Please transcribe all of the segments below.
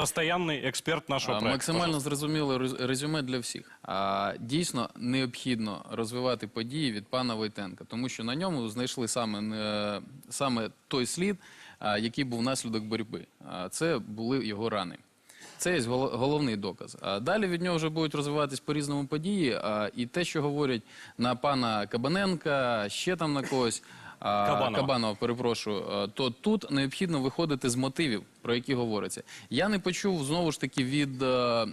постоянный эксперт нашего А, проекта. Максимально зрозуміле роз- резюме для всіх. А, дійсно необхідно розвивати події від пана Войтенка, тому що на ньому знайшли саме, саме той слід, який був внаслідок боротьби. Це були його рани. Це є головний доказ. А далі від нього вже будуть розвиватись по різному події. А, і те, що говорять на пана Кабаненка, ще там на когось. Кабанова. Кабанова, перепрошую, е, то тут необхідно виходити з мотивів, про які говориться. Я не почув знову ж таки від е,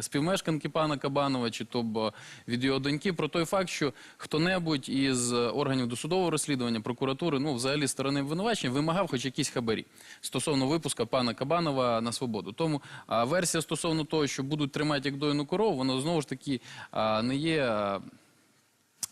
співмешканки пана Кабанова, чи то б е, від його доньки, про той факт, що хто-небудь із органів досудового розслідування, прокуратури, ну взагалі сторони обвинувачення, вимагав хоч якісь хабарі стосовно випуска пана Кабанова на свободу. Тому версія стосовно того, що будуть тримати як дойну корову, вона знову ж таки не є.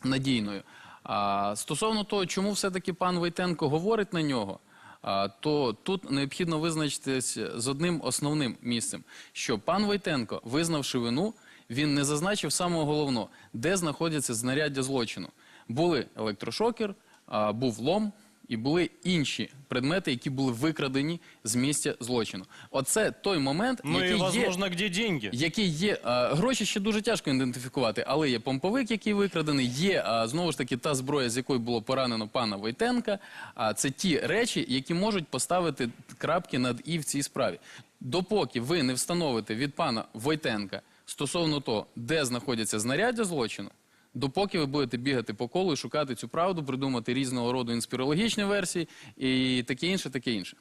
надійною. А стосовно того, чому все-таки пан Войтенко говорить на нього, а, то тут необхідно визначитися з одним основним місцем, що пан Войтенко, визнавши вину, він не зазначив самого головного, де знаходяться знаряддя злочину. Були електрошокер, а, був лом. І були інші предмети, які були викрадені з місця злочину. Оце той момент, Ну який и, є возможно, где деньги? який є а, гроші ще дуже тяжко ідентифікувати, але є помповик, який викрадений. Є а, знову ж таки та зброя, з якої було поранено пана Войтенка. А це ті речі, які можуть поставити крапки над і в цій справі. Допоки ви не встановите від пана Войтенка стосовно того, де знаходяться знаряддя злочину. Допоки ви будете бігати по колу і шукати цю правду, придумати різного роду інспірологічні версії і таке інше, таке інше.